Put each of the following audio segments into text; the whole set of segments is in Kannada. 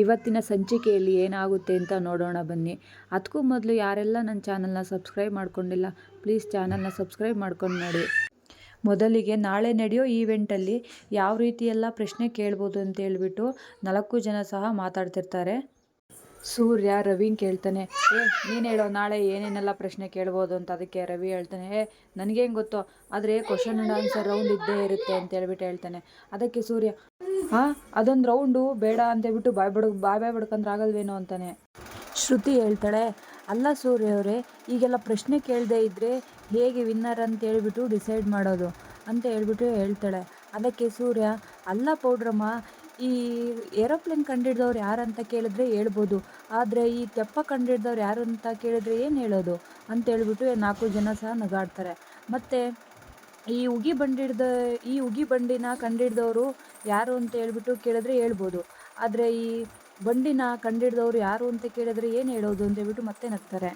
ಇವತ್ತಿನ ಸಂಚಿಕೆಯಲ್ಲಿ ಏನಾಗುತ್ತೆ ಅಂತ ನೋಡೋಣ ಬನ್ನಿ. ಅದಕ್ಕೂ ಮೊದಲು ಯಾರೆಲ್ಲ ನನ್ನ ಚಾನಲ್ನ ಸಬ್ಸ್ಕ್ರೈಬ್ ಮಾಡ್ಕೊಂಡಿಲ್ಲ, ಪ್ಲೀಸ್ ಚಾನಲ್ನ ಸಬ್ಸ್ಕ್ರೈಬ್ ಮಾಡ್ಕೊಂಡು ನೋಡಿ. ಮೊದಲಿಗೆ ನಾಳೆ ನಡೆಯೋ ಈವೆಂಟಲ್ಲಿ ಯಾವ ರೀತಿಯೆಲ್ಲ ಪ್ರಶ್ನೆ ಕೇಳ್ಬೋದು ಅಂತ ಹೇಳ್ಬಿಟ್ಟು ನಾಲ್ಕು ಜನ ಸಹ ಮಾತಾಡ್ತಿರ್ತಾರೆ. ಸೂರ್ಯ ರವಿ ಕೇಳ್ತಾನೆ, ಏ, ನೀನು ಹೇಳೋ ನಾಳೆ ಏನೇನೆಲ್ಲ ಪ್ರಶ್ನೆ ಕೇಳ್ಬೋದು ಅಂತ ಅದಕ್ಕೆ ರವಿ ಹೇಳ್ತಾನೆ, ಏ, ನನಗೇನು ಗೊತ್ತೋ, ಆದರೆ ಕ್ವಶನ್ ಆ್ಯಂಡ್ ಆನ್ಸರ್ ರೌಂಡ್ ಇದ್ದೇ ಇರುತ್ತೆ ಅಂತ ಹೇಳ್ಬಿಟ್ಟು ಹೇಳ್ತಾನೆ. ಅದಕ್ಕೆ ಸೂರ್ಯ ಹಾಂ, ಅದೊಂದು ರೌಂಡು ಬೇಡ ಅಂತ ಹೇಳ್ಬಿಟ್ಟು ಬಾಯ್ ಬಡ್, ಬಾಯ್ ಬಾಯ್ ಬಡ್ಕಂದ್ರೆ ಆಗಲ್ವೇನೋ ಅಂತಾನೆ. ಶ್ರುತಿ ಹೇಳ್ತಾಳೆ, ಅಲ್ಲ ಸೂರ್ಯ ಅವರೇ, ಈಗೆಲ್ಲ ಪ್ರಶ್ನೆ ಕೇಳದೆ ಇದ್ದರೆ ಹೇಗೆ ವಿನ್ನರ್ ಅಂತ ಹೇಳ್ಬಿಟ್ಟು ಡಿಸೈಡ್ ಮಾಡೋದು ಅಂತ ಹೇಳ್ಬಿಟ್ಟು ಹೇಳ್ತಾಳೆ. ಅದಕ್ಕೆ ಸೂರ್ಯ, ಅಲ್ಲ ಪೌಡ್ರಮ್ಮ, ಈ ಏರೋಪ್ಲೇನ್ ಕಂಡಿಡ್ದವ್ರು ಯಾರಂತ ಕೇಳಿದ್ರೆ ಹೇಳ್ಬೋದು. ಆದರೆ ಈ ತೆಪ್ಪ ಕಂಡಿಡ್ದವ್ರು ಯಾರು ಅಂತ ಕೇಳಿದ್ರೆ ಏನು ಹೇಳೋದು ಅಂತ ಹೇಳ್ಬಿಟ್ಟು ನಾಲ್ಕು ಜನ ಸಹ ನಗಾಡ್ತಾರೆ. ಮತ್ತು ಈ ಉಗಿ ಬಂಡಿಡ್ದ, ಈ ಉಗಿ ಬಂಡಿನ ಕಂಡಿಡ್ದವರು ಯಾರು ಅಂತ ಹೇಳ್ಬಿಟ್ಟು ಕೇಳಿದ್ರೆ ಹೇಳ್ಬೋದು. ಆದರೆ ಈ ಬಂಡಿನ ಕಂಡಿಡ್ದವ್ರು ಯಾರು ಅಂತ ಕೇಳಿದ್ರೆ ಏನು ಹೇಳೋದು ಅಂತ ಹೇಳ್ಬಿಟ್ಟು ಮತ್ತೆ ನಗ್ತಾರೆ.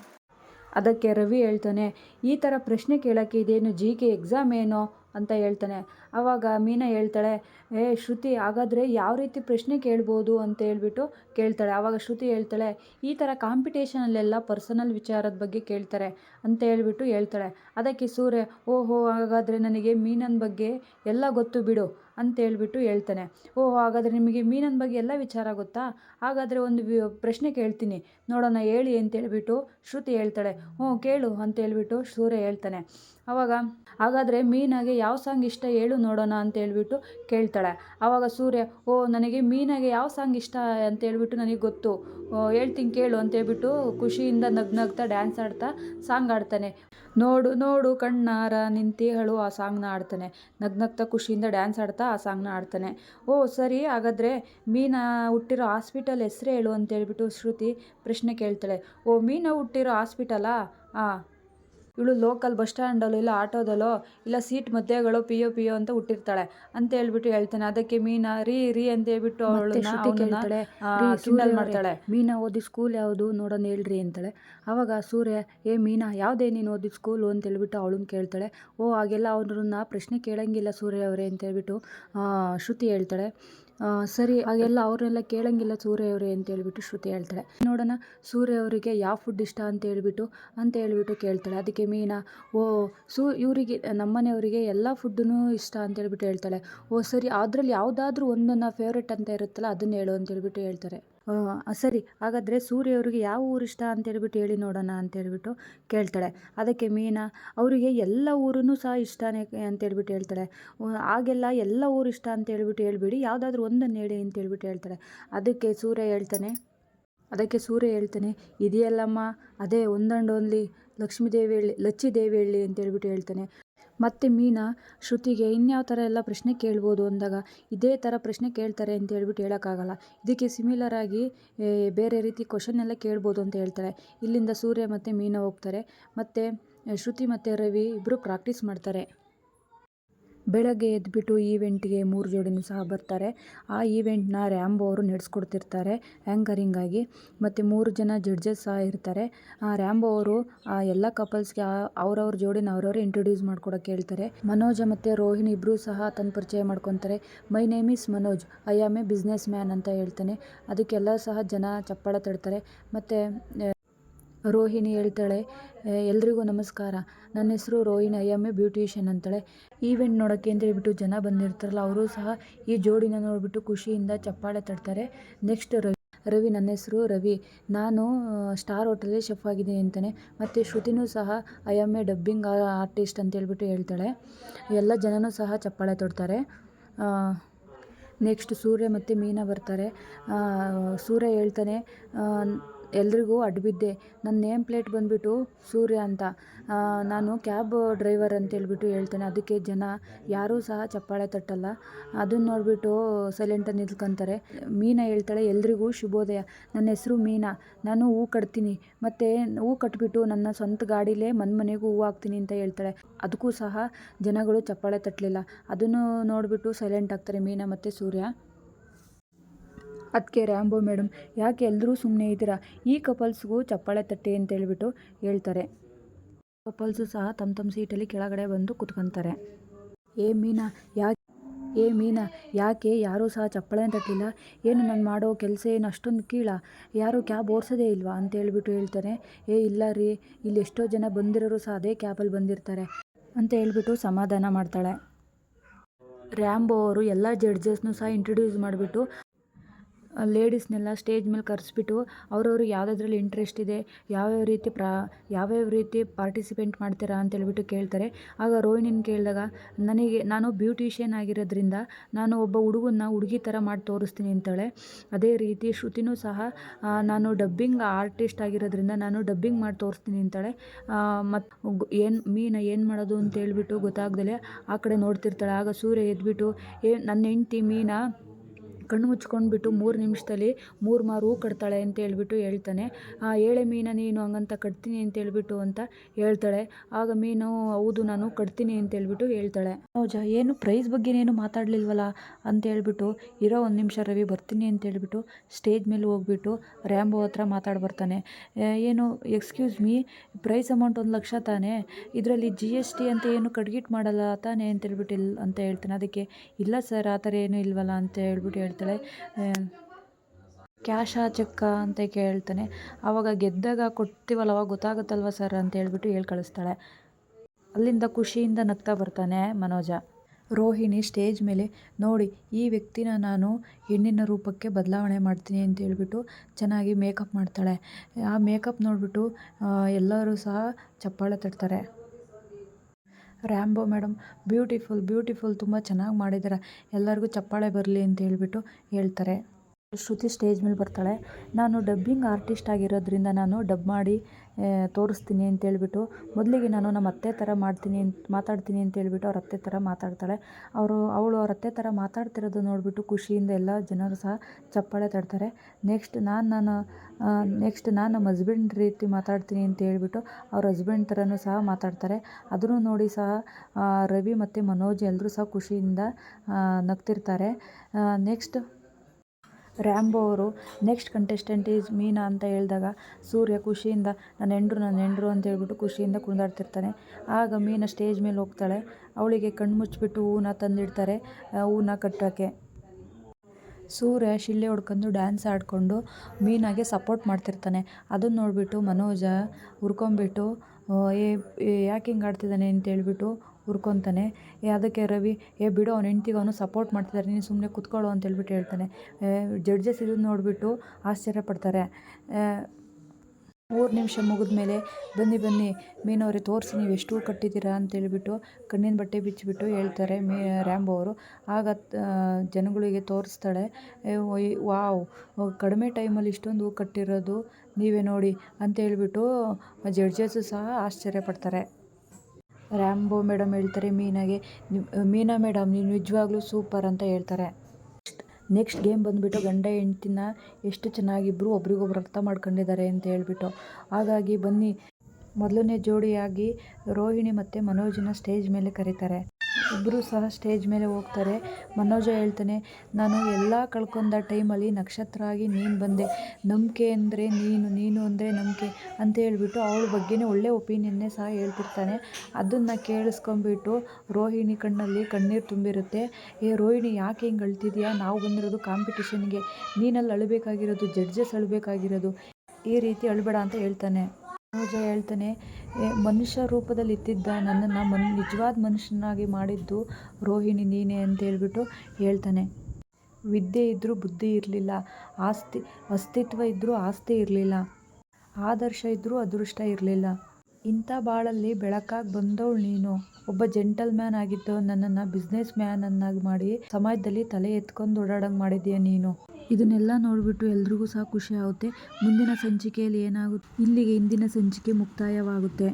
ಅದಕ್ಕೆ ರವಿ ಹೇಳ್ತಾನೆ, ಈ ಥರ ಪ್ರಶ್ನೆ ಕೇಳೋಕ್ಕೆ ಇದೇನು ಜಿ ಕೆ ಎಕ್ಸಾಮ್ ಏನೋ? ಅಂತ ಹೇಳ್ತಾನೆ. ಆವಾಗ ಮೀನಾ ಹೇಳ್ತಾಳೆ, ಏ ಶ್ರುತಿ, ಹಾಗಾದರೆ ಯಾವ ರೀತಿ ಪ್ರಶ್ನೆ ಕೇಳ್ಬೋದು? ಅಂತ ಹೇಳ್ಬಿಟ್ಟು ಕೇಳ್ತಾಳೆ. ಆವಾಗ ಶ್ರುತಿ ಹೇಳ್ತಾಳೆ, ಈ ಥರ ಕಾಂಪಿಟೇಷನಲ್ಲೆಲ್ಲ ಪರ್ಸನಲ್ ವಿಚಾರದ ಬಗ್ಗೆ ಕೇಳ್ತಾರೆ ಅಂತ ಹೇಳ್ಬಿಟ್ಟು ಹೇಳ್ತಾಳೆ. ಅದಕ್ಕೆ ಸೂರ್ಯ, ಓಹೋ, ಹಾಗಾದರೆ ನನಗೆ ಮೀನನ ಬಗ್ಗೆ ಎಲ್ಲ ಗೊತ್ತು ಬಿಡು. ಅಂತ ಹೇಳ್ಬಿಟ್ಟು ಹೇಳ್ತಾನೆ. ಓ ಹಾಗಾದರೆ ನಿಮಗೆ ಮೀನನ ಬಗ್ಗೆ ಎಲ್ಲ ವಿಚಾರ ಗೊತ್ತಾ? ಹಾಗಾದರೆ ಒಂದು ಪ್ರಶ್ನೆ ಕೇಳ್ತೀನಿ. ನೋಡೋಣ, ಹೇಳಿ ಅಂತ ಹೇಳ್ಬಿಟ್ಟು ಶ್ರುತಿ ಹೇಳ್ತಾಳೆ. ಹ್ಞೂ, ಕೇಳು ಅಂತ ಹೇಳ್ಬಿಟ್ಟು ಸೂರ್ಯ ಹೇಳ್ತಾನೆ. ಆವಾಗ ಹಾಗಾದರೆ ಮೀನಾಗೆ ಯಾವ ಸಾಂಗ್ ಇಷ್ಟ ಹೇಳು ನೋಡೋಣ ಅಂತ ಹೇಳ್ಬಿಟ್ಟು ಕೇಳ್ತಾಳೆ. ಆವಾಗ ಸೂರ್ಯ, ಓ, ನನಗೆ ಮೀನಾಗೆ ಯಾವ ಸಾಂಗ್ ಇಷ್ಟ ಅಂತ ಹೇಳ್ಬಿಟ್ಟು ನನಗೆ ಗೊತ್ತು. ಹೇಳ್ತೀನಿ ಕೇಳು ಅಂತ ಹೇಳ್ಬಿಟ್ಟು ಖುಷಿಯಿಂದ ನಗ್ ನಗ್ತಾ ಡ್ಯಾನ್ಸ್ ಆಡ್ತಾ ಸಾಂಗ್ ಆಡ್ತಾನೆ. ನೋಡು ನೋಡು ಕಣ್ಣಾರ ನಿಂತೇಳು ಆ ಸಾಂಗ್ನ ಆಡ್ತಾನೆ. ನಗ್ ನಗ್ತಾ ಖುಷಿಯಿಂದ ಡ್ಯಾನ್ಸ್ ಆಡ್ತಾ ಆ ಸಾಂಗ್ನ ಆಡ್ತಾನೆ. ಓ, ಸರಿ, ಹಾಗಾದರೆ ಮೀನಾ ಹುಟ್ಟಿರೋ ಹಾಸ್ಪಿಟಲ್ ಹೆಸ್ರು ಹೇಳು ಅಂತ ಹೇಳ್ಬಿಟ್ಟು ಶ್ರುತಿ ಪ್ರಶ್ನೆ ಕೇಳ್ತಾಳೆ. ಓ, ಮೀನಾ ಹುಟ್ಟಿರೋ ಹಾಸ್ಪಿಟಲಾ? ಹಾಂ ಇವಳು ಲೋಕಲ್ ಬಸ್ ಸ್ಟ್ಯಾಂಡಲ್ಲೋ ಇಲ್ಲ ಆಟೋದಲ್ಲೋ ಇಲ್ಲ ಸೀಟ್ ಮದ್ಯಗಳು ಪಿ ಒ ಪಿಯೋ ಪಿಯೋ ಅಂತ ಹುಟ್ಟಿರ್ತಾಳೆ. ಅಂತ ಹೇಳ್ಬಿಟ್ಟು ಹೇಳ್ತಾನೆ. ಅದಕ್ಕೆ ಮೀನಾ ರೀ ರೀ ಅಂತ ಹೇಳ್ಬಿಟ್ಟು ಅವಳು ಮಾಡ್ತಾಳೆ. ಮೀನಾ ಓದಿದ ಸ್ಕೂಲ್ ಯಾವುದು ನೋಡೋಣ ಹೇಳ್ರಿ ಅಂತಾಳೆ. ಅವಾಗ ಸೂರ್ಯ ಏ ಮೀನಾ ಯಾವುದೇ ನೀನು ಓದಿದ ಸ್ಕೂಲು ಅಂತ ಹೇಳ್ಬಿಟ್ಟು ಅವಳನ್ನ ಕೇಳ್ತಾಳೆ. ಓ ಹಾಗೆಲ್ಲ ಅವ್ರನ್ನ ಪ್ರಶ್ನೆ ಕೇಳಂಗಿಲ್ಲ ಸೂರ್ಯ ಅವರೇ ಅಂತ ಹೇಳ್ಬಿಟ್ಟು ಶ್ರುತಿ ಹೇಳ್ತಾಳೆ. ಸರಿ, ಹಾಗೆಲ್ಲ ಅವ್ರನ್ನೆಲ್ಲ ಕೇಳಂಗಿಲ್ಲ ಸೂರ್ಯ ಅವರೇ ಅಂತ ಹೇಳ್ಬಿಟ್ಟು ಶ್ರುತಿ ಹೇಳ್ತಾಳೆ. ನೋಡೋಣ ಸೂರ್ಯ ಅವರಿಗೆ ಯಾವ ಫುಡ್ ಇಷ್ಟ ಅಂತ ಹೇಳ್ಬಿಟ್ಟು ಅಂತ ಹೇಳ್ಬಿಟ್ಟು ಕೇಳ್ತಾಳೆ. ಅದಕ್ಕೆ ಮೀನಾ, ಓ, ಸೂ, ಇವರಿಗೆ, ನಮ್ಮನೆಯವರಿಗೆ ಎಲ್ಲ ಫುಡ್ಡೂ ಇಷ್ಟ ಅಂತ ಹೇಳ್ಬಿಟ್ಟು ಹೇಳ್ತಾಳೆ. ಓ, ಸರಿ, ಅದರಲ್ಲಿ ಯಾವುದಾದ್ರೂ ಒಂದನ್ನು ಫೇವ್ರೆಟ್ ಅಂತ ಇರುತ್ತಲ್ಲ, ಅದನ್ನು ಹೇಳು ಅಂತ ಹೇಳ್ಬಿಟ್ಟು ಹೇಳ್ತಾರೆ. ಸರಿ. ಹಾಗಾದರೆ ಸೂರ್ಯ ಅವರಿಗೆ ಯಾವ ಊರು ಇಷ್ಟ ಅಂತೇಳ್ಬಿಟ್ಟು ಹೇಳಿ ನೋಡೋಣ ಅಂತೇಳ್ಬಿಟ್ಟು ಕೇಳ್ತಾಳೆ. ಅದಕ್ಕೆ ಮೀನಾ, ಅವರಿಗೆ ಎಲ್ಲ ಊರೂ ಸಹ ಇಷ್ಟನೇ ಅಂತೇಳ್ಬಿಟ್ಟು ಹೇಳ್ತಾಳೆ. ಆಗೆಲ್ಲ ಎಲ್ಲ ಊರು ಇಷ್ಟ ಅಂತೇಳ್ಬಿಟ್ಟು ಹೇಳ್ಬಿಡಿ. ಯಾವುದಾದ್ರೂ ಒಂದನ್ನು ಹೇಳಿ ಅಂತೇಳ್ಬಿಟ್ಟು ಹೇಳ್ತಾಳೆ. ಅದಕ್ಕೆ ಸೂರ್ಯ ಹೇಳ್ತಾನೆ, ಅದಕ್ಕೆ ಸೂರ್ಯ ಹೇಳ್ತಾನೆ, ಇದೆಯಲ್ಲಮ್ಮ, ಅದೇ ಒಂದಂಡ್ ಓನ್ಲಿ ಲಕ್ಷ್ಮೀದೇವಿ ಹೇಳಿ ಲಚ್ಚಿದೇವಿ ಹೇಳಿ ಅಂತೇಳ್ಬಿಟ್ಟು ಹೇಳ್ತಾನೆ. ಮತ್ತು ಮೀನಾ ಶ್ರುತಿಗೆ ಇನ್ಯಾವ ಥರ ಎಲ್ಲ ಪ್ರಶ್ನೆ ಕೇಳ್ಬೋದು ಅಂದಾಗ, ಇದೇ ಥರ ಪ್ರಶ್ನೆ ಕೇಳ್ತಾರೆ ಅಂತ ಹೇಳ್ಬಿಟ್ಟು ಹೇಳೋಕ್ಕಾಗಲ್ಲ. ಇದಕ್ಕೆ ಸಿಮಿಲರ್ ಆಗಿ ಬೇರೆ ರೀತಿ ಕ್ವಶನ್ ಎಲ್ಲ ಕೇಳ್ಬೋದು ಅಂತ ಹೇಳ್ತಾರೆ. ಇಲ್ಲಿಂದ ಸೂರ್ಯ ಮತ್ತು ಮೀನಾ ಹೋಗ್ತಾರೆ. ಮತ್ತು, ಶ್ರುತಿ ಮತ್ತು ರವಿ ಇಬ್ಬರು ಪ್ರಾಕ್ಟೀಸ್ ಮಾಡ್ತಾರೆ. ಬೆಳಗ್ಗೆ ಎದ್ಬಿಟ್ಟು ಈವೆಂಟ್ಗೆ ಮೂರು ಜೋಡಿನೂ ಸಹ ಬರ್ತಾರೆ. ಆ ಈವೆಂಟ್ನ ರ್ಯಾಂಬೋ ಅವರು ನಡೆಸ್ಕೊಡ್ತಿರ್ತಾರೆ ಆ್ಯಂಕರಿಂಗಾಗಿ ಮತ್ತು ಮೂರು ಜನ ಜಡ್ಜಸ್ ಸಹ ಇರ್ತಾರೆ. ಆ ರ್ಯಾಂಬೋ ಅವರು ಆ ಎಲ್ಲ ಕಪಲ್ಸ್ಗೆ ಅವ್ರವ್ರ ಜೋಡಿನ ಅವ್ರವ್ರು ಇಂಟ್ರೊಡ್ಯೂಸ್ ಮಾಡ್ಕೊಡೋಕೆ ಹೇಳ್ತಾರೆ. ಮನೋಜ ಮತ್ತು ರೋಹಿಣಿ ಇಬ್ಬರೂ ಸಹ ತನ್ನ ಪರಿಚಯ ಮಾಡ್ಕೊತಾರೆ. My name is Manoj. I am a businessman ಅಂತ ಹೇಳ್ತಾನೆ. ಅದಕ್ಕೆಲ್ಲ ಸಹ ಜನ ಚಪ್ಪಾಳೆ ತಡ್ತಾರೆ. ಮತ್ತು ರೋಹಿಣಿ ಹೇಳ್ತಾಳೆ "ಏ, ಎಲ್ರಿಗೂ ನಮಸ್ಕಾರ. ನನ್ನ ಹೆಸರು Rohini. I am a beautician ಅಂತಾಳೆ. ಈವೆಂಟ್ ನೋಡೋಕ್ಕೆ ಅಂತ ಹೇಳ್ಬಿಟ್ಟು ಜನ ಬಂದಿರ್ತಾರಲ್ಲ ಅವರು ಸಹ ಈ ಜೋಡಿನ ನೋಡಿಬಿಟ್ಟು ಖುಷಿಯಿಂದ ಚಪ್ಪಾಳೆ ತಡ್ತಾರೆ ನೆಕ್ಸ್ಟ್ ರವಿ. ರವಿ ನನ್ನ ಹೆಸರು ರವಿ. ನಾನು ಸ್ಟಾರ್ ಹೋಟೆಲಲ್ಲಿ ಶೆಫ್ ಆಗಿದ್ದೀನಿ ಅಂತಾನೆ. ಮತ್ತು ಶ್ರುತಿನೂ ಸಹ I am a dubbing artist ಅಂತ ಹೇಳ್ಬಿಟ್ಟು ಹೇಳ್ತಾಳೆ. ಎಲ್ಲ ಜನನೂ ಸಹ ಚಪ್ಪಾಳೆ ತೊಡ್ತಾರೆ. ನೆಕ್ಸ್ಟ್ ಸೂರ್ಯ ಮತ್ತು ಮೀನಾ ಬರ್ತಾರೆ. ಸೂರ್ಯ ಹೇಳ್ತಾನೆ ಎಲ್ರಿಗೂ ಅಡ್ಬಿದ್ದೆ. ನನ್ನ ನೇಮ್ ಪ್ಲೇಟ್ ಬಂದುಬಿಟ್ಟು ಸೂರ್ಯ ಅಂತ. ನಾನು ಕ್ಯಾಬ್ ಡ್ರೈವರ್ ಅಂತ ಹೇಳ್ಬಿಟ್ಟು ಹೇಳ್ತಾನೆ. ಅದಕ್ಕೆ ಜನ ಯಾರೂ ಸಹ ಚಪ್ಪಾಳೆ ತಟ್ಟಲ್ಲ. ಅದನ್ನ ನೋಡಿಬಿಟ್ಟು ಸೈಲೆಂಟಾಗಿ ನಿಂತ್ಕೊಂತಾರೆ. ಮೀನಾ ಹೇಳ್ತಾಳೆ, ಎಲ್ರಿಗೂ ಶುಭೋದಯ. ನನ್ನ ಹೆಸರು ಮೀನಾ. ನಾನು ಹೂ ಕಟ್ತೀನಿ. ಮತ್ತು ಹೂ ಕಟ್ಬಿಟ್ಟು ನನ್ನ ಸ್ವಂತ ಗಾಡೀಲೇ ಮನ್ ಮನೆಗೂ ಹೂ ಹಾಕ್ತೀನಿ ಅಂತ ಹೇಳ್ತಾಳೆ. ಅದಕ್ಕೂ ಸಹ ಜನಗಳು ಚಪ್ಪಾಳೆ ತಟ್ಟಲಿಲ್ಲ ಅದನ್ನು ನೋಡಿಬಿಟ್ಟು ಸೈಲೆಂಟ್ ಆಗ್ತಾರೆ ಮೀನಾ ಮತ್ತು ಸೂರ್ಯ. ಅದಕ್ಕೆ ರ್ಯಾಂಬೋ ಮೇಡಮ್ ಯಾಕೆ ಎಲ್ಲರೂ ಸುಮ್ಮನೆ ಇದ್ದೀರಾ? ಈ ಕಪಲ್ಸ್ಗೂ ಚಪ್ಪಾಳೆ ತಟ್ಟೆ ಅಂತ ಹೇಳಿಬಿಟ್ಟು ಹೇಳ್ತಾರೆ. ಕಪಲ್ಸು ಸಹ ತಮ್ಮ ತಮ್ಮ ಸೀಟಲ್ಲಿ ಕೆಳಗಡೆ ಬಂದು ಕುತ್ಕೊತಾರೆ. ಏ ಮೀನಾ, ಯಾಕೆ, ಏ ಮೀನಾ, ಯಾಕೆ ಯಾರೂ ಸಹ ಚಪ್ಪಳೆ ತಟ್ಟಿಲ್ಲ? ಏನು ನಾನು ಮಾಡೋ ಕೆಲಸ ಏನು ಅಷ್ಟೊಂದು ಕೀಳ? ಯಾರೂ ಕ್ಯಾಬ್ ಓಡಿಸೋದೇ ಇಲ್ವಾ ಅಂತ ಹೇಳಿಬಿಟ್ಟು ಹೇಳ್ತಾರೆ. ಏ ಇಲ್ಲ ರೀ, ಇಲ್ಲಿ ಎಷ್ಟೋ ಜನ ಬಂದಿರೋರು ಸಹ ಅದೇ ಕ್ಯಾಬಲ್ಲಿ ಬಂದಿರ್ತಾರೆ ಅಂತ ಹೇಳಿಬಿಟ್ಟು ಸಮಾಧಾನ ಮಾಡ್ತಾಳೆ. ರ್ಯಾಂಬೋ ಅವರು ಎಲ್ಲ ಜಡ್ಜಸ್ನು ಸಹ ಇಂಟ್ರೊಡ್ಯೂಸ್ ಮಾಡಿಬಿಟ್ಟು ಲೇಡೀಸ್ನೆಲ್ಲ ಸ್ಟೇಜ್ ಮೇಲೆ ಕರೆಸ್ಬಿಟ್ಟು ಅವ್ರವ್ರು ಯಾವುದ್ರಲ್ಲಿ ಇಂಟ್ರೆಸ್ಟ್ ಇದೆ, ಯಾವ್ಯಾವ ರೀತಿ ಪ್ರಾ, ಯಾವ್ಯಾವ ರೀತಿ ಪಾರ್ಟಿಸಿಪೇಟ್ ಮಾಡ್ತೀರಾ ಅಂತ ಹೇಳ್ಬಿಟ್ಟು ಕೇಳ್ತಾರೆ. ಆಗ ರೋಹಿಣಿನ ಕೇಳಿದಾಗ, ನನಗೆ, ನಾನು ಬ್ಯೂಟಿಷಿಯನ್ ಆಗಿರೋದ್ರಿಂದ ನಾನು ಒಬ್ಬ ಹುಡುಗನ್ನ ಹುಡುಗಿ ಥರ ಮಾಡಿ ತೋರಿಸ್ತೀನಿ ಅಂತಾಳೆ. ಅದೇ ರೀತಿ ಶ್ರುತಿನೂ ಸಹ ನಾನು ಡಬ್ಬಿಂಗ್ ಆರ್ಟಿಸ್ಟ್ ಆಗಿರೋದ್ರಿಂದ ನಾನು ಡಬ್ಬಿಂಗ್ ಮಾಡಿ ತೋರಿಸ್ತೀನಿ ಅಂತಾಳೆ. ಮತ್ತು ಏನು, ಮೀನ ಏನು ಮಾಡೋದು ಅಂತ ಹೇಳ್ಬಿಟ್ಟು ಗೊತ್ತಾಗ್ದಲೆ ಆ ಕಡೆ ನೋಡ್ತಿರ್ತಾಳೆ. ಆಗ ಸೂರ್ಯ ಎದ್ಬಿಟ್ಟು, ಏ ನನ್ನ ಹೆಂಡ್ತಿ ಮೀನಾ? ಕಣ್ಣು ಮುಚ್ಕೊಂಡ್ಬಿಟ್ಟು ಮೂರು ನಿಮಿಷದಲ್ಲಿ ಮೂರು ಮಾರು ಹೂ ಕಟ್ತಾಳೆ ಅಂತ ಹೇಳ್ಬಿಟ್ಟು ಹೇಳ್ತಾನೆ. ಆ, ಏಳೆ ಮೀನ ನೀನು ಹಂಗಂತ ಕಟ್ತೀನಿ ಅಂತ ಹೇಳ್ಬಿಟ್ಟು ಅಂತ ಹೇಳ್ತಾಳೆ. ಆಗ ಮೀನು, ಹೌದು ನಾನು ಕಟ್ತೀನಿ ಅಂತ ಹೇಳ್ಬಿಟ್ಟು ಹೇಳ್ತಾಳೆ. ಹೌದಾ ಏನು ಪ್ರೈಸ್ ಬಗ್ಗೆನೇನು ಮಾತಾಡಲಿಲ್ವಲ್ಲ ಅಂತ ಹೇಳ್ಬಿಟ್ಟು, ಇರೋ ಒಂದು ನಿಮಿಷ ರವಿ ಬರ್ತೀನಿ ಅಂತ ಹೇಳ್ಬಿಟ್ಟು ಸ್ಟೇಜ್ ಮೇಲೆ ಹೋಗ್ಬಿಟ್ಟು ರ್ಯಾಂಬೋ ಹತ್ರ ಮಾತಾಡಿ ಬರ್ತಾನೆ. ಏನು, ಎಕ್ಸ್ಕ್ಯೂಸ್ ಮೀ, ಪ್ರೈಸ್ ಅಮೌಂಟ್ ಒಂದು ಲಕ್ಷ ತಾನೇ? ಇದರಲ್ಲಿ ಜಿ ಎಸ್ ಟಿ ಅಂತ ಏನು ಕಡ್ಗಿಟ್ ಮಾಡಲ್ಲ ತಾನೇ? ಅಂತ ಹೇಳ್ಬಿಟ್ಟು ಇಲ್ಲ ಅಂತ ಹೇಳ್ತಾನೆ. ಅದಕ್ಕೆ, ಇಲ್ಲ ಸರ್, ಆ ಥರ ಏನೂ ಇಲ್ವಲ್ಲ ಅಂತ ಹೇಳ್ಬಿಟ್ಟು ಹೇಳ್ತಾಳೆ ಕ್ಯಾಶಾ ಚೆಕ್ಕ ಅಂತ ಕೇಳ್ತಾನೆ. ಆವಾಗ ಗೆದ್ದಾಗ ಕೊಡ್ತೀವಲ್ಲ ಅವಾಗ ಗೊತ್ತಾಗುತ್ತಲ್ವ ಸರ್? ಅಂತ ಹೇಳ್ಬಿಟ್ಟು ಹೇಳಿ ಕಳಿಸ್ತಾಳೆ. ಅಲ್ಲಿಂದ ಖುಷಿಯಿಂದ ನಗ್ತಾ ಬರ್ತಾನೆ ಮನೋಜ. ರೋಹಿಣಿ ಸ್ಟೇಜ್ ಮೇಲೆ, ನೋಡಿ, ಈ ವ್ಯಕ್ತಿನ ನಾನು ಹೆಣ್ಣಿನ ರೂಪಕ್ಕೆ ಬದಲಾವಣೆ ಮಾಡ್ತೀನಿ ಅಂತ ಹೇಳ್ಬಿಟ್ಟು ಚೆನ್ನಾಗಿ ಮೇಕಪ್ ಮಾಡ್ತಾಳೆ. ಆ ಮೇಕಪ್ ನೋಡಿಬಿಟ್ಟು ಎಲ್ಲರೂ ಸಹ ಚಪ್ಪಾಳೆ ತಟ್ತಾರೆ. ರ್ಯಾಂಬೋ ಮೇಡಮ್ ಬ್ಯೂಟಿಫುಲ್ ಬ್ಯೂಟಿಫುಲ್ ತುಂಬ ಚೆನ್ನಾಗಿ ಮಾಡಿದ್ದಾರೆ ಎಲ್ಲರಿಗೂ ಚಪ್ಪಾಳೆ ಬರಲಿ ಅಂತ ಹೇಳ್ಬಿಟ್ಟು ಹೇಳ್ತಾರೆ. ಶ್ರುತಿ ಸ್ಟೇಜ್ ಮೇಲೆ ಬರ್ತಾಳೆ. ನಾನು ಡಬ್ಬಿಂಗ್ ಆರ್ಟಿಸ್ಟ್ ಆಗಿರೋದ್ರಿಂದ ನಾನು ಡಬ್ ಮಾಡಿ ತೋರಿಸ್ತೀನಿ ಅಂತ ಹೇಳ್ಬಿಟ್ಟು, ಮೊದಲಿಗೆ ನಾನು ನಮ್ಮ ಅತ್ತೆ ಥರ ಮಾಡ್ತೀನಿ ಅಂತ, ಮಾತಾಡ್ತೀನಿ ಅಂತ ಹೇಳ್ಬಿಟ್ಟು ಅವ್ರ ಅತ್ತೆ ಥರ ಮಾತಾಡ್ತಾಳೆ. ಅವರು, ಅವಳು ಅವ್ರ ಅತ್ತೆ ಥರ ಮಾತಾಡ್ತಿರೋದು ನೋಡಿಬಿಟ್ಟು ಖುಷಿಯಿಂದ ಎಲ್ಲ ಜನರು ಸಹ ಚಪ್ಪಾಳೆ ತಡ್ತಾರೆ. ನೆಕ್ಸ್ಟ್ ನಾನು ನಾನು ನೆಕ್ಸ್ಟ್ ನಾನು ನಮ್ಮ ಹಸ್ಬೆಂಡ್ ರೀತಿ ಮಾತಾಡ್ತೀನಿ ಅಂತ ಹೇಳ್ಬಿಟ್ಟು ಅವ್ರ ಹಸ್ಬೆಂಡ್ ಥರನೂ ಸಹ ಮಾತಾಡ್ತಾರೆ. ಅದನ್ನು ನೋಡಿ ಸಹ ರವಿ ಮತ್ತು ಮನೋಜ್ ಎಲ್ಲರೂ ಸಹ ಖುಷಿಯಿಂದ ನಗ್ತಿರ್ತಾರೆ. ನೆಕ್ಸ್ಟ್ ರ್ಯಾಂಬೋ ಅವರು ನೆಕ್ಸ್ಟ್ ಕಂಟೆಸ್ಟೆಂಟ್ ಈಸ್ ಮೀನಾ ಅಂತ ಹೇಳಿದಾಗ ಸೂರ್ಯ ಖುಷಿಯಿಂದ ನನ್ನ ಹೆಂಡ್ರು ನನ್ನ ಹೆಂಡ್ರು ಅಂತ ಹೇಳ್ಬಿಟ್ಟು ಖುಷಿಯಿಂದ ಕುಣಿದಾಡ್ತಿರ್ತಾನೆ. ಆಗ ಮೀನಾ ಸ್ಟೇಜ್ ಮೇಲೆ ಹೋಗ್ತಾಳೆ. ಅವಳಿಗೆ ಕಣ್ಣು ಮುಚ್ಚಿಬಿಟ್ಟು ಹೂವನ್ನ ತಂದಿಡ್ತಾರೆ ಹೂವನ್ನ ಕಟ್ಟೋಕ್ಕೆ ಸೂರ್ಯ ಶಿಳ್ಳೆ ಹೊಡ್ಕೊಂಡು ಡ್ಯಾನ್ಸ್ ಆಡಿಕೊಂಡು ಮೀನಾಗೆ ಸಪೋರ್ಟ್ ಮಾಡ್ತಿರ್ತಾನೆ. ಅದನ್ನು ನೋಡಿಬಿಟ್ಟು ಮನೋಜ ಹುರ್ಕೊಂಬಿಟ್ಟು ಏ, ಯಾಕೆ ಹಿಂಗೆ ಆಡ್ತಿದ್ದಾನೆ ಅಂತ ಹೇಳ್ಬಿಟ್ಟು ಹುರ್ಕೊತಾನೆ. ಅದಕ್ಕೆ ರವಿ, ಏ, ಬಿಡು, ಅವ್ನ ಹೆಂಡ್ತಿಗೆ ಅವನು ಸಪೋರ್ಟ್ ಮಾಡ್ತಿದ್ದಾರೆ ನೀನು ಸುಮ್ಮನೆ ಕೂತ್ಕೊಳ್ಳೋ ಅಂತ ಹೇಳ್ಬಿಟ್ಟು ಹೇಳ್ತಾನೆ. ಜಡ್ಜಸ್ ಇದನ್ನು ನೋಡಿಬಿಟ್ಟು ಆಶ್ಚರ್ಯ ಪಡ್ತಾರೆ. ಮೂರು ನಿಮಿಷ ಮುಗಿದ ಮೇಲೆ ಬನ್ನಿ ಬನ್ನಿ ಮೀನವ್ರೆ ತೋರಿಸಿ ನೀವು ಎಷ್ಟು ಕಟ್ಟಿದ್ದೀರಾ ಅಂತ ಹೇಳ್ಬಿಟ್ಟು ಕಣ್ಣಿನ ಬಟ್ಟೆ ಬಿಚ್ಚಿಬಿಟ್ಟು ಹೇಳ್ತಾರೆ ಮೀ, ರ್ಯಾಂಬೋ ಅವರು. ಆಗ ಜನಗಳಿಗೆ ತೋರಿಸ್ತಾಳೆ. ವಾವ್, ಕಡಿಮೆ ಟೈಮಲ್ಲಿ ಇಷ್ಟೊಂದು ಕಟ್ಟಿರೋದು ನೀವೇ ನೋಡಿ ಅಂತ ಹೇಳ್ಬಿಟ್ಟು ಜಡ್ಜಸ್ಸು ಸಹ ಆಶ್ಚರ್ಯ ಪಡ್ತಾರೆ. ರ್ಯಾಂಬೋ ಮೇಡಮ್ ಹೇಳ್ತಾರೆ, ಮೀನಾಗೆ ಮೀನಾ ಮೇಡಮ್ ನೀವು ನಿಜವಾಗ್ಲೂ ಸೂಪರ್ ಅಂತ ಹೇಳ್ತಾರೆ. ನೆಕ್ಸ್ಟ್ ಗೇಮ್ ಬಂದುಬಿಟ್ಟು ಗಂಡ ಹೆಂಡ್ತಿನ ಎಷ್ಟು ಚೆನ್ನಾಗಿಬ್ಬರು ಒಬ್ರಿಗೊಬ್ರು ಅರ್ಥ ಮಾಡ್ಕೊಂಡಿದ್ದಾರೆ ಅಂತ ಹೇಳ್ಬಿಟ್ಟು. ಹಾಗಾಗಿ ಬನ್ನಿ, ಮೊದಲನೇ ಜೋಡಿಯಾಗಿ ರೋಹಿಣಿ ಮತ್ತು ಮನೋಜನ ಸ್ಟೇಜ್ ಮೇಲೆ ಕರೀತಾರೆ. ಇಬ್ಬರು ಸಹ ಸ್ಟೇಜ್ ಮೇಲೆ ಹೋಗ್ತಾರೆ. ಮನೋಜ ಹೇಳ್ತಾನೆ, ನಾನು ಎಲ್ಲ ಕಳ್ಕೊಂಡ ಟೈಮಲ್ಲಿ ನಕ್ಷತ್ರ ಆಗಿ ನೀನು ಬಂದೆ. ನಂಬಿಕೆ ಅಂದರೆ ನೀನು ನೀನು ಅಂದರೆ ನಂಬಿಕೆ ಅಂತ ಹೇಳ್ಬಿಟ್ಟು ಅವಳ ಬಗ್ಗೆನೇ ಒಳ್ಳೆ ಒಪಿನಿಯನ್ನೇ ಸಹ ಹೇಳ್ತಿರ್ತಾನೆ. ಅದನ್ನು ಕೇಳಿಸ್ಕೊಂಬಿಟ್ಟು ರೋಹಿಣಿ ಕಣ್ಣಲ್ಲಿ ಕಣ್ಣೀರು ತುಂಬಿರುತ್ತೆ. ಏ ರೋಹಿಣಿ, ಯಾಕೆ ಹಿಂಗೆ ಅಳ್ತಿದ್ಯಾ? ನಾವು ಬಂದಿರೋದು ಕಾಂಪಿಟೇಷನ್ಗೆ ನೀನಲ್ಲಿ ಅಳಬೇಕಾಗಿರೋದು ಜಡ್ಜಸ್ ಅಳಬೇಕಾಗಿರೋದು. ಈ ರೀತಿ ಅಳಬೇಡ ಅಂತ ಹೇಳ್ತಾನೆ. ಮನೋಜ ಹೇಳ್ತಾನೆ ಮನುಷ್ಯ ರೂಪದಲ್ಲಿ ಇದ್ದಿದ್ದ ನನ್ನನ್ನು ಮನ್, ನಿಜವಾದ ಮನುಷ್ಯನಾಗಿ ಮಾಡಿದ್ದು ರೋಹಿಣಿ ನೀನೇ ಅಂತ ಹೇಳ್ಬಿಟ್ಟು ಹೇಳ್ತಾನೆ. ವಿದ್ಯೆ ಇದ್ದರೂ ಬುದ್ಧಿ ಇರಲಿಲ್ಲ, ಆಸ್ತಿ, ಅಸ್ತಿತ್ವ ಇದ್ದರೂ ಆಸ್ತಿ ಇರಲಿಲ್ಲ, ಆದರ್ಶ ಇದ್ದರೂ ಅದೃಷ್ಟ ಇರಲಿಲ್ಲ. ಇಂಥ ಬಾಳಲ್ಲಿ ಬೆಳಕಾಗಿ ಬಂದವಳು ನೀನು. ಒಬ್ಬ ಜೆಂಟಲ್ ಮ್ಯಾನ್ ಆಗಿದ್ದು ನನ್ನನ್ನು ಬಿಸ್ನೆಸ್ ಮ್ಯಾನನ್ನಾಗಿ ಮಾಡಿ ಸಮಾಜದಲ್ಲಿ ತಲೆ ಎತ್ಕೊಂಡು ಓಡಾಡಂಗೆ ಮಾಡಿದೀಯ ನೀನು. ಇದನ್ನೆಲ್ಲ ನೋಡಿಬಿಟ್ಟು ಎಲ್ರಿಗೂ ಸಹ ಖುಷಿ ಆಗುತ್ತೆ. ಮುಂದಿನ ಸಂಚಿಕೆಯಲ್ಲಿ ಏನಾಗುತ್ತೆ ಇಲ್ಲಿಗೆ ಇಂದಿನ ಸಂಚಿಕೆ ಮುಕ್ತಾಯವಾಗುತ್ತೆ.